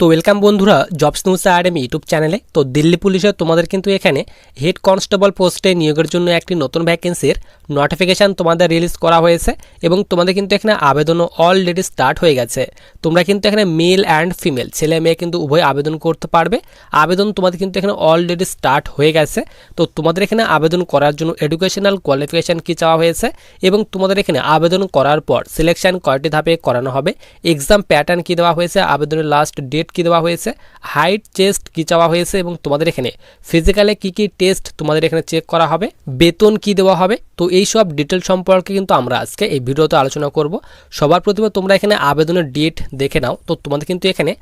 তো ওয়েলকাম বন্ধুরা jobs news RM YouTube চ্যানেলে তো দিল্লি পুলিশের তোমাদের কিন্তু এখানে হেড কনস্টেবল পোস্টে নিয়োগের জন্য একটি নতুন ভ্যাকেন্সির নোটিফিকেশান তোমাদের রিলিজ করা হয়েছে এবং তোমাদের কিন্তু এখানে আবেদনও অলরেডি স্টার্ট হয়ে গেছে। তোমরা কিন্তু এখানে মেল অ্যান্ড ফিমেল ছেলে মেয়ে কিন্তু উভয় আবেদন করতে পারবে। আবেদন তোমাদের কিন্তু এখানে অলরেডি স্টার্ট হয়ে গেছে। তো তোমাদের এখানে আবেদন করার জন্য এডুকেশনাল কোয়ালিফিকেশান কী চাওয়া হয়েছে এবং তোমাদের এখানে আবেদন করার পর সিলেকশন কয়টি ধাপে করানো হবে এক্সাম প্যাটার্ন কী দেওয়া হয়েছে, আবেদনের লাস্ট ডেট কী দেওয়া হয়েছে? হাইট চেস্ট কী চাওয়া হয়েছে এবং তোমাদের এখানে ফিজিক্যালে কী কী টেস্ট তোমাদের এখানে চেক করা হবে? বেতন কী দেওয়া হবে? তো এই সব ডিটেল সম্পর্কে কিন্তু আমরা আজকে এই ভিডিওতে আলোচনা করব। সবার প্রথমে তোমরা এখানে আবেদনের ডেট দেখে নাও। তো তোমাদের কিন্তু এখানে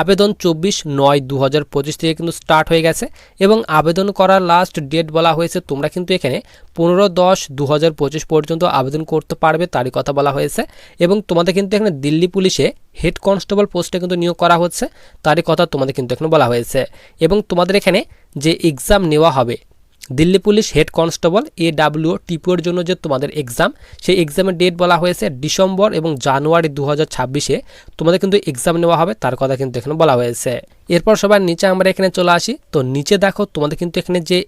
আবেদন চব্বিশ নয় দু হাজার থেকে কিন্তু স্টার্ট হয়ে গেছে এবং আবেদন করার লাস্ট ডেট বলা হয়েছে। তোমরা কিন্তু এখানে পনেরো দশ দু হাজার পর্যন্ত আবেদন করতে পারবে, তারই কথা বলা হয়েছে। এবং তোমাদের কিন্তু এখানে দিল্লি পুলিশে হেড কনস্টেবল পোস্টে কিন্তু নিয়োগ করা হচ্ছে, তারই কথা তোমাদের কিন্তু এখানে বলা হয়েছে। এবং তোমাদের এখানে যে এক্সাম নেওয়া হবে, Delhi police head constable A W টিপিওর জন্য যে তোমাদের এক্সাম সেই এক্সামের ডেট বলা হয়েছে ডিসেম্বর এবং জানুয়ারি দু হাজার ছাব্বিশে। তোমাদের কিন্তু এক্সাম নেওয়া হবে, তার কথা কিন্তু এখানে বলা হয়েছে। এরপর সবার নিচে আমরা এখানে চলে আসি। তো নিচে দেখো তোমাদের কিন্তু এখানে যে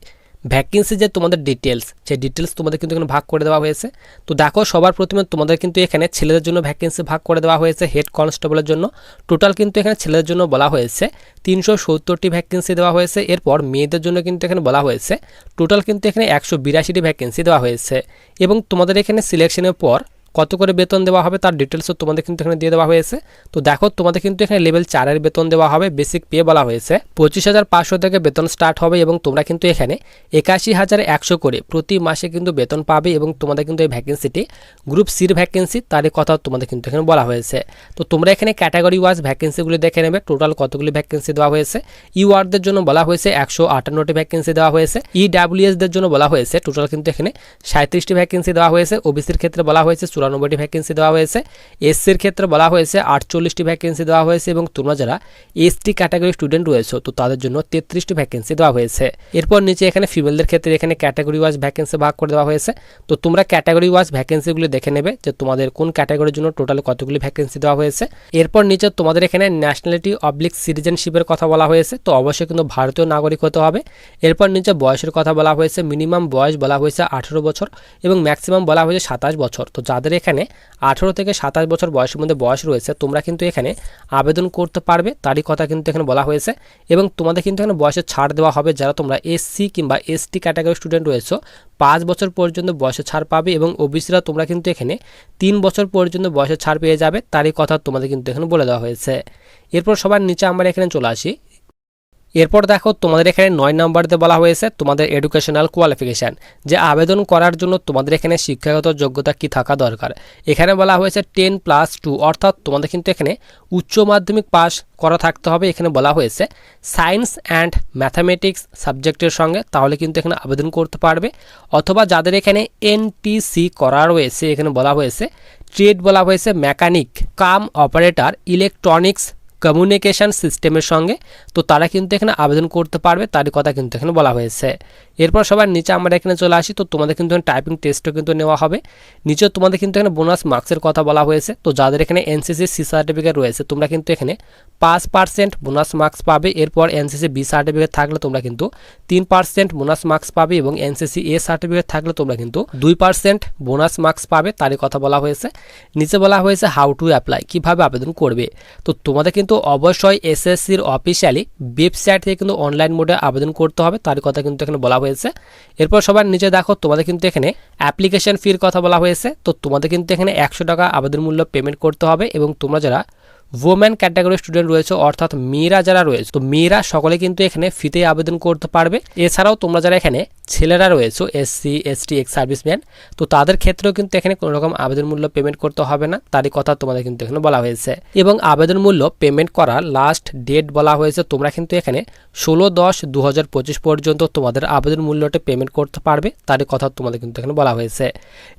ভ্যাকেন্সি যে তোমাদের ডিটেলস সেই ডিটেলস তোমাদের কিন্তু এখানে ভাগ করে দেওয়া হয়েছে। তো দেখো, সবার প্রথমে তোমাদের কিন্তু এখানে ছেলেদের জন্য ভ্যাকেন্সি ভাগ করে দেওয়া হয়েছে হেড কনস্টেবলের জন্য। টোটাল কিন্তু এখানে ছেলেদের জন্য বলা হয়েছে তিনশো সত্তরটি ভ্যাকেন্সি দেওয়া হয়েছে। এরপর মেয়েদের জন্য কিন্তু এখানে বলা হয়েছে টোটাল কিন্তু এখানে একশো বিরাশিটি ভ্যাকেন্সি দেওয়া হয়েছে। এবং তোমাদের এখানে সিলেকশনের পর কত করে বেতন দেওয়া হবে তার ডিটেলসও তোমাদের কিন্তু এখানে দিয়ে দেওয়া হয়েছে। তো দেখো, তোমাদের কিন্তু এখানে লেভেল চারের বেতন দেওয়া হবে বেসিক পে বলা হয়েছে। পঁচিশ হাজার পাঁচশো থেকে বেতন স্টার্ট হবে এবং তোমরা কিন্তু এখানে একাশি হাজার একশো করে প্রতি মাসে কিন্তু বেতন পাবে এবং তোমাদের কিন্তু এই ভ্যাকেন্সিটি গ্রুপ সির ভ্যাকেন্সি তারই কথা তোমাদের কিন্তু এখানে বলা হয়েছে। তো তোমরা এখানে ক্যাটাগরি ওয়াইজ ভ্যাকেন্সিগুলি দেখে নেবে টোটাল কতগুলি ভ্যাকেন্সি দেওয়া হয়েছে। ইউআরদের জন্য বলা হয়েছে একশো আটান্নটি ভ্যাকেন্সি দেওয়া হয়েছে। ইডাব্লিউএসদের জন্য বলা হয়েছে টোটাল কিন্তু এখানে সাঁত্রিশটি ভ্যাকেন্সি দেওয়া হয়েছে। ওবিসির ক্ষেত্রে বলা হয়েছে চুরানব্বইটি ভ্যাকেন্সি দেওয়া হয়েছে। এসসির ক্ষেত্রে বলা হয়েছে আটচল্লিশটি ভ্যাকেন্সি দেওয়া হয়েছে এবং তোমরা যারা এসটি ক্যাটাগরি স্টুডেন্ট রয়েছে, তো তাদের জন্য তেত্রিশটি ভ্যাকেন্সি দেওয়া হয়েছে। এরপর নিচে এখানে ফিমেলদের ক্ষেত্রে এখানে ক্যাটাগরি ওয়াইজ ভ্যাকেন্সি ভাগ করে দেওয়া হয়েছে। তো তোমরা ক্যাটাগরি ওয়াইজ ভ্যাকেন্সিগুলি দেখে নেবে যে তোমাদের কোন ক্যাটাগরির জন্য টোটাল কতগুলি ভ্যাকেন্সি দেওয়া হয়েছে। এরপর নিচে তোমাদের এখানে ন্যাশনালিটি অবলিক সিটিজেনশিপের কথা বলা হয়েছে, তো অবশ্যই কিন্তু ভারতীয় নাগরিক হতে হবে। এরপর নিচে বয়সের কথা বলা হয়েছে মিনিমাম বয়স বলা হয়েছে আঠেরো বছর এবং ম্যাক্সিমাম বলা হয়েছে সাতাশ বছর। তো যাদের এখানে আঠেরো থেকে সাতাশ বছর বয়সের মধ্যে বয়স রয়েছে, তোমরা কিন্তু এখানে আবেদন করতে পারবে, তারই কথা কিন্তু এখানে বলা হয়েছে। এবং তোমাদের কিন্তু এখানে বয়সে ছাড় দেওয়া হবে যারা তোমরা এসসি কিংবা এসটি ক্যাটাগরি স্টুডেন্ট রয়েছে, পাঁচ বছর পর্যন্ত বয়সে ছাড় পাবে এবং ওবিসিরা তোমরা কিন্তু এখানে তিন বছর পর্যন্ত বয়সে ছাড় পেয়ে যাবে, তারই কথা তোমাদের কিন্তু এখানে বলে দেওয়া হয়েছে। এরপর সবার নিচে আমরা এখানে চলে আসি। এরপর দেখো, তোমাদের এখানে নয় নাম্বারতে বলা হয়েছে তোমাদের এডুকেশনাল কোয়ালিফিকেশান যে আবেদন করার জন্য তোমাদের এখানে শিক্ষাগত যোগ্যতা কি থাকা দরকার। এখানে বলা হয়েছে টেন প্লাস টু অর্থাৎ তোমাদের কিন্তু এখানে উচ্চ মাধ্যমিক পাস করা থাকতে হবে। এখানে বলা হয়েছে সায়েন্স অ্যান্ড ম্যাথামেটিক্স সাবজেক্টের সঙ্গে, তাহলে কিন্তু এখানে আবেদন করতে পারবে। অথবা যাদের এখানে এনটিসি করা রয়েছে, এখানে বলা হয়েছে ট্রেড বলা হয়েছে mechanic cum operator electronics communication সিস্টেমের সঙ্গে, তো তারা কিন্তু এখানে আবেদন করতে পারবে, তারই কথা কিন্তু এখানে বলা হয়েছে। এরপর সবার নিচে আমরা এখানে চলে আসি, তো তোমাদের কিন্তু টাইপিং টেস্টও কিন্তু নেওয়া হবে। নিচে তোমাদের কিন্তু এখানে বোনাস মার্কসের কথা বলা হয়েছে, তো যাদের এখানে এনসিসি সি সার্টিফিকেট রয়েছে, তোমরা কিন্তু এখানে পাঁচ পার্সেন্ট বোনাস মার্কস পাবে। এরপর এনসিসি বি সার্টিফিকেট থাকলে তোমরা কিন্তু তিন পার্সেন্ট বোনাস মার্কস পাবে এবং এনসিসি এ সার্টিফিকেট থাকলে তোমরা কিন্তু দুই পার্সেন্ট বোনাস মার্কস পাবে, তারই কথা বলা হয়েছে। নিচে বলা হয়েছে হাউ টু অ্যাপ্লাই কীভাবে আবেদন করবে। তো তোমাদের কিন্তু অবশ্যই এসএসসির অফিসিয়ালি ওয়েবসাইট থেকে কিন্তু অনলাইন মোডে আবেদন করতে হবে। তার কথা কিন্তু এখানে বলা হয়েছে। এরপর সবার নিচে দেখো, তোমাদের কিন্তু এখানে অ্যাপ্লিকেশন ফির কথা বলা হয়েছে। তো তোমাদের কিন্তু এখানে একশো টাকা আবেদন মূল্য পেমেন্ট করতে হবে এবং তোমরা যারা ওমেন ক্যাটাগরি স্টুডেন্ট রয়েছে, অর্থাৎ মেয়েরা যারা রয়েছে, তো মেয়েরা সকলে কিন্তু এখানে ফিতে আবেদন করতে পারবে। এছাড়াও তোমরা যারা এখানে ছেলেরা রয়েছে এসসি এসটি এক্স সার্ভিসম্যান তো তাদের ক্ষেত্রেও কিন্তু এখানে কোনো রকম আবেদন মূল্য পেমেন্ট করতে হবে না। তারই কথা তোমাদের কিন্তু এখানে বলা হয়েছে। এবং আবেদন মূল্য পেমেন্ট করার লাস্ট ডেট বলা হয়েছে, তোমরা কিন্তু এখানে ষোলো দশ দু পর্যন্ত তোমাদের আবেদন মূল্যটা পেমেন্ট করতে পারবে। তারই কথা তোমাদের কিন্তু এখানে বলা হয়েছে।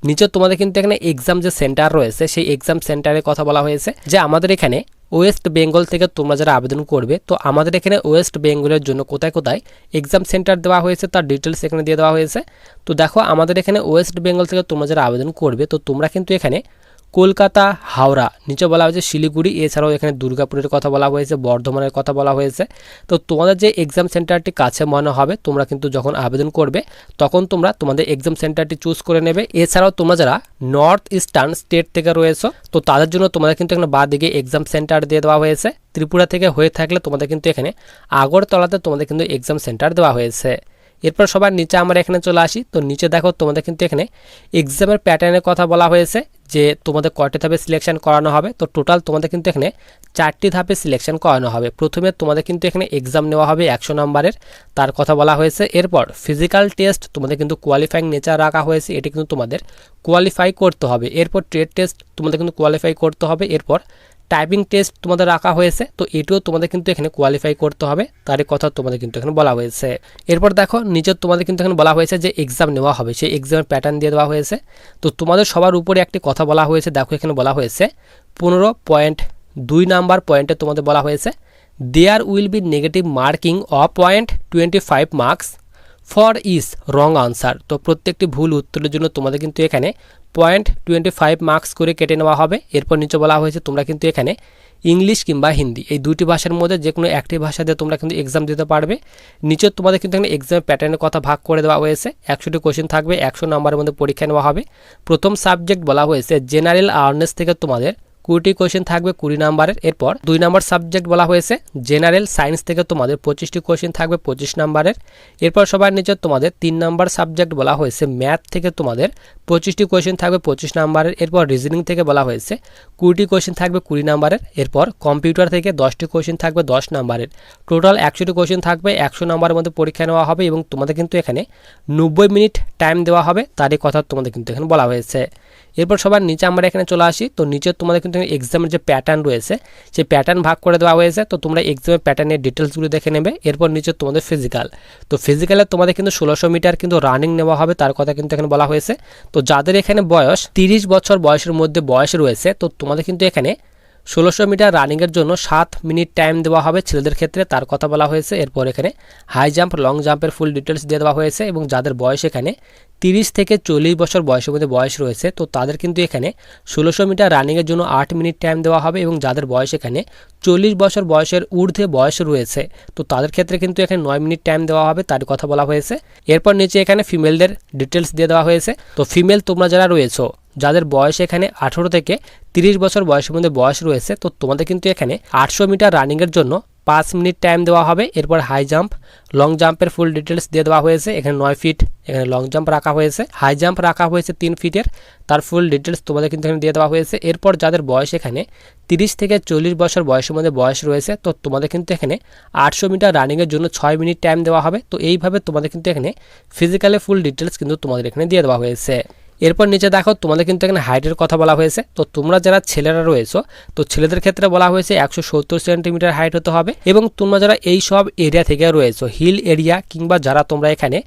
নিচে তোমাদের কিন্তু এখানে এক্সাম যে সেন্টার রয়েছে, সেই এক্সাম সেন্টারের কথা বলা হয়েছে যে আমাদের এখানে ওয়েস্ট বেঙ্গল থেকে তোমরা যারা আবেদন করবে, তো আমাদের এখানে ওয়েস্ট বেঙ্গলের জন্য কোথায় কোথায় এক্সাম সেন্টার দেওয়া হয়েছে, তার ডিটেলস এখানে দিয়ে দেওয়া হয়েছে। তো দেখো, আমাদের এখানে ওয়েস্ট বেঙ্গল থেকে তোমরা যারা আবেদন করবে, তো তোমরা কিন্তু এখানে কলকাতা, হাওড়া, নিচে বলা হয়েছে শিলিগুড়ি, এছাড়াও এখানে দুর্গাপুরের কথা বলা হয়েছে, বর্ধমানের কথা বলা হয়েছে। তো তোমাদের যে এক্সাম সেন্টারটি কাছে মনে হবে, তোমরা কিন্তু যখন আবেদন করবে, তখন তোমরা তোমাদের এক্সাম সেন্টারটি চুজ করে নেবে। এছাড়াও তোমরা যারা নর্থ ইস্টার্ন স্টেট থেকে রয়েছে, তো তাদের জন্য তোমাদের কিন্তু এখানে বাদ দিকে এক্সাম সেন্টার দিয়ে দেওয়া হয়েছে। ত্রিপুরা থেকে হয়ে থাকলে তোমাদের কিন্তু এখানে আগরতলাতে তোমাদের কিন্তু এক্সাম সেন্টার দেওয়া হয়েছে। এরপর সবার নিচে আমরা এখানে চলে আসি। তো নিচে দেখো তোমাদের কিন্তু এখানে এক্সামের প্যাটার্নের কথা বলা হয়েছে। যে তোমাদের কয়টি ধাপে সিলেকশন করানো হবে, তো টোটাল তোমাদের কিন্তু এখানে চারটি ধাপে সিলেকশন করানো হবে। প্রথমে তোমাদের কিন্তু এখানে এক্সাম নেওয়া হবে একশো নম্বরের, তার কথা বলা হয়েছে। এরপর ফিজিক্যাল টেস্ট তোমাদের কিন্তু কোয়ালিফাইং নেচার রাখা হয়েছে, এটি কিন্তু তোমাদের কোয়ালিফাই করতে হবে। এরপর ট্রেড টেস্ট তোমাদের কিন্তু কোয়ালিফাই করতে হবে। এরপর টাইপিং টেস্ট তোমাদের রাখা হয়েছে, তো এটিও তোমাদের কিন্তু এখানে কোয়ালিফাই করতে হবে। তারই কথা তোমাদের কিন্তু এখানে বলা হয়েছে। এরপর দেখো, নিচে তোমাদের কিন্তু এখানে বলা হয়েছে যে এক্সাম নেওয়া হবে, সেই এক্সামের প্যাটার্ন দিয়ে দেওয়া হয়েছে। তো তোমাদের সবার উপরে একটি কথা বলা হয়েছে, দেখো এখানে বলা হয়েছে, পনেরো পয়েন্ট দুই নাম্বার পয়েন্টে তোমাদের বলা হয়েছে there will be negative marking of point twenty five marks for is wrong answer. তো প্রত্যেকটি ভুল উত্তরের জন্য তোমাদের কিন্তু এখানে পয়েন্ট টোয়েন্টি ফাইভ মার্কস করে কেটে নেওয়া হবে। এরপর নিচে বলা হয়েছে তোমরা কিন্তু এখানে ইংলিশ কিংবা হিন্দি। এই দুটি ভাষার মধ্যে যে কোনো একটি ভাষা দিয়ে তোমরা কিন্তু এক্সাম দিতে পারবে। নিচে তোমাদের কিন্তু এখানে এক্সাম প্যাটার্নের কথা ভাগ করে দেওয়া হয়েছে। একশোটি কোশ্চেন থাকবে, একশো নম্বরের মধ্যে পরীক্ষা নেওয়া হবে। প্রথম সাবজেক্ট বলা হয়েছে জেনারেল আওয়ারনেস থেকে তোমাদের কুড়িটি কোয়েশ্চেন থাকবে কুড়ি নাম্বারের। এরপর দুই নম্বর সাবজেক্ট বলা হয়েছে জেনারেল সায়েন্স থেকে তোমাদের পঁচিশটি কোয়েশ্চেন থাকবে পঁচিশ নাম্বারের। এরপর সবার নিচে তোমাদের তিন নম্বর সাবজেক্ট বলা হয়েছে ম্যাথ থেকে তোমাদের পঁচিশটি কোয়েশ্চেন থাকবে পঁচিশ নাম্বারের। এরপর রিজনিং থেকে বলা হয়েছে, কুড়িটি কোয়েশ্চেন থাকবে কুড়ি নাম্বারের। এরপর কম্পিউটার থেকে দশটি কোয়েশ্চেন থাকবে দশ নাম্বারের। টোটাল একশোটি কোয়েশ্চেন থাকবে, একশো নাম্বারের মধ্যে পরীক্ষা নেওয়া হবে এবং তোমাদের কিন্তু এখানে নব্বই মিনিট টাইম দেওয়া হবে, তারই কথা তোমাদের কিন্তু এখানে বলা হয়েছে। এরপর সবার নিচে আমরা এখানে চলে আসি। তো নিচে তোমাদের কিন্তু এক্সামের যে প্যাটার্ন রয়েছে, সেই প্যাটার্ন ভাগ করে দেওয়া হয়েছে। তো তোমরা এক্সামের প্যাটার্নের ডিটেলসগুলো দেখে নেবে। এরপর নিচে তোমাদের ফিজিক্যাল তো ফিজিক্যালে তোমাদের কিন্তু ষোলোশো মিটার কিন্তু রানিং নেওয়া হবে, তার কথা কিন্তু এখানে বলা হয়েছে। তো যাদের এখানে বয়স তিরিশ বছর বয়সের মধ্যে বয়স রয়েছে, তো তোমাদের কিন্তু এখানে ষোলোশো মিটার রানিংয়ের জন্য সাত মিনিট টাইম দেওয়া হবে ছেলেদের ক্ষেত্রে, তার কথা বলা হয়েছে। এরপর এখানে হাই জাম্প লং জাম্পের ফুল ডিটেলস দিয়ে দেওয়া হয়েছে এবং যাদের বয়স এখানে তিরিশ থেকে চল্লিশ বছর বয়সের মধ্যে বয়স রয়েছে, তো তাদের কিন্তু এখানে ষোলোশো মিটার রানিংয়ের জন্য আট মিনিট টাইম দেওয়া হবে এবং যাদের বয়স এখানে চল্লিশ বছর বয়সের ঊর্ধ্বে বয়স রয়েছে, তো তাদের ক্ষেত্রে কিন্তু এখানে নয় মিনিট টাইম দেওয়া হবে, তার কথা বলা হয়েছে। এরপর নিচে এখানে ফিমেলদের ডিটেলস দিয়ে দেওয়া হয়েছে, তো ফিমেল তোমরা যারা রয়েছো, যাদের বয়স এখানে আঠেরো থেকে তিরিশ বছর বয়সের মধ্যে বয়স রয়েছে, তো তোমাদের কিন্তু এখানে আটশো মিটার রানিংয়ের জন্য পাঁচ মিনিট টাইম দেওয়া হবে। এরপর হাই জাম্প লং জাম্পের ফুল ডিটেলস দিয়ে দেওয়া হয়েছে। এখানে নয় ফিট এখানে লং জাম্প রাখা হয়েছে। হাই জাম্প রাখা হয়েছে তিন ফিটের তার ফুল ডিটেলস তোমাদের কিন্তু এখানে দিয়ে দেওয়া হয়েছে। এরপর যাদের বয়স এখানে, তিরিশ থেকে চল্লিশ বছর বয়সের মধ্যে বয়স রয়েছে, তো তোমাদের কিন্তু এখানে আটশো মিটার রানিংয়ের জন্য ছয় মিনিট টাইম দেওয়া হবে। তো এইভাবে তোমাদের কিন্তু এখানে ফিজিক্যালে ফুল ডিটেলস কিন্তু তোমাদের এখানে দিয়ে দেওয়া হয়েছে। এরপর নিচে দেখো, তোমাদের কিন্তু এখানে হাইটের কথা বলা হয়েছে। তো তোমরা যারা ছেলেরা রয়েছো, তো ছেলেদের ক্ষেত্রে বলা হয়েছে একশো সত্তর সেন্টিমিটার হাইট হতে হবে এবং তোমরা যারা এই সব এরিয়া থেকে রয়েছো হিল এরিয়া কিংবা যারা তোমরা এখানে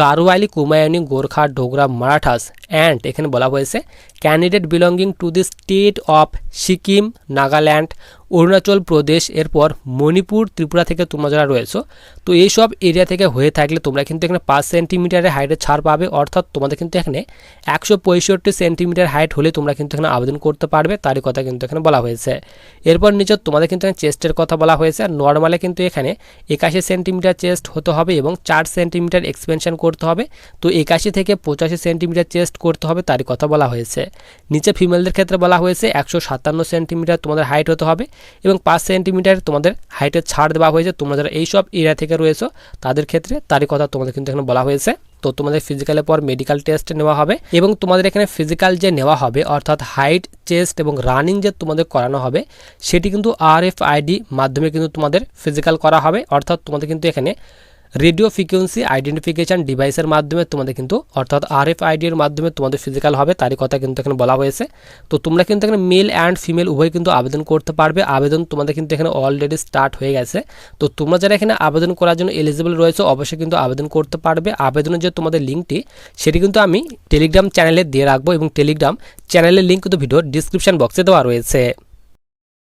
গারোয়ালি কুমায়ুনি, গোর্খা, ডোগরা, মারাঠাস অ্যান্ড এখানে বলা হয়েছে। Candidate belonging to the state of Sikkim Nagaland Arunachal Pradesh এরপর মণিপুর, ত্রিপুরা থেকে তোমরা যারা রয়েছো, তো এইসব এরিয়া থেকে হয়ে থাকলে তোমরা কিন্তু এখানে পাঁচ সেন্টিমিটারের হাইটের ছাড় পাবে, অর্থাৎ তোমাদের কিন্তু এখানে একশো পঁয়ষট্টি সেন্টিমিটার হাইট হলে তোমরা কিন্তু এখানে আবেদন করতে পারবে, তারই কথা কিন্তু এখানে বলা হয়েছে। এরপর নিচে তোমাদের কিন্তু এখানে চেস্টের কথা বলা হয়েছে, আর নর্মালে কিন্তু এখানে একাশি সেন্টিমিটার চেস্ট হতে হবে এবং চার সেন্টিমিটার এক্সপেনশন করতে হবে, তো একাশি থেকে পঁচাশি সেন্টিমিটার চেস্ট করতে হবে, তারই কথা বলা হয়েছে। নিচে ফিমেলদের ক্ষেত্রে বলা হয়েছে একশো সাতান্ন সেন্টিমিটার তোমাদের হাইট হতে হবে এবং পাঁচ সেন্টিমিটার তোমাদের হাইটের ছাড় দেওয়া হয়েছে। তোমরা যারা এইসব এরিয়া থেকে রয়েছো, তাদের ক্ষেত্রে তারই কথা তোমাদের কিন্তু এখানে বলা হয়েছে। তো তোমাদের ফিজিক্যালের পর মেডিকেল টেস্ট নেওয়া হবে এবং তোমাদের এখানে ফিজিক্যাল যে নেওয়া হবে, অর্থাৎ হাইট চেস্ট এবং রানিং যে তোমাদের করানো হবে, সেটি কিন্তু আর এফ আইডি মাধ্যমে কিন্তু তোমাদের ফিজিক্যাল করা হবে। অর্থাৎ তোমাদের কিন্তু এখানে রেডিও ফ্রিকোয়েন্সি আইডেন্টিফিকেশন ডিভাইসের মাধ্যমে তোমাদের কিন্তু, অর্থাৎ আর এফ আইডির মাধ্যমে তোমাদের ফিজিক্যাল হবে, তারই কথা কিন্তু এখানে বলা হয়েছে। তো তোমরা কিন্তু এখানে মেল অ্যান্ড ফিমেল উভয় কিন্তু আবেদন করতে পারবে। আবেদন তোমাদের কিন্তু এখানে অলরেডি স্টার্ট হয়ে গেছে। তো তোমরা যারা এখানে আবেদন করার জন্য এলিজিবল রয়েছে, অবশ্যই কিন্তু আবেদন করতে পারবে। আবেদনের যে তোমাদের লিঙ্কটি সেটি কিন্তু আমি টেলিগ্রাম চ্যানেলে দিয়ে রাখব এবং টেলিগ্রাম চ্যানেলের লিঙ্ক কিন্তু ভিডিও ডিসক্রিপশন বক্সে দেওয়া রয়েছে।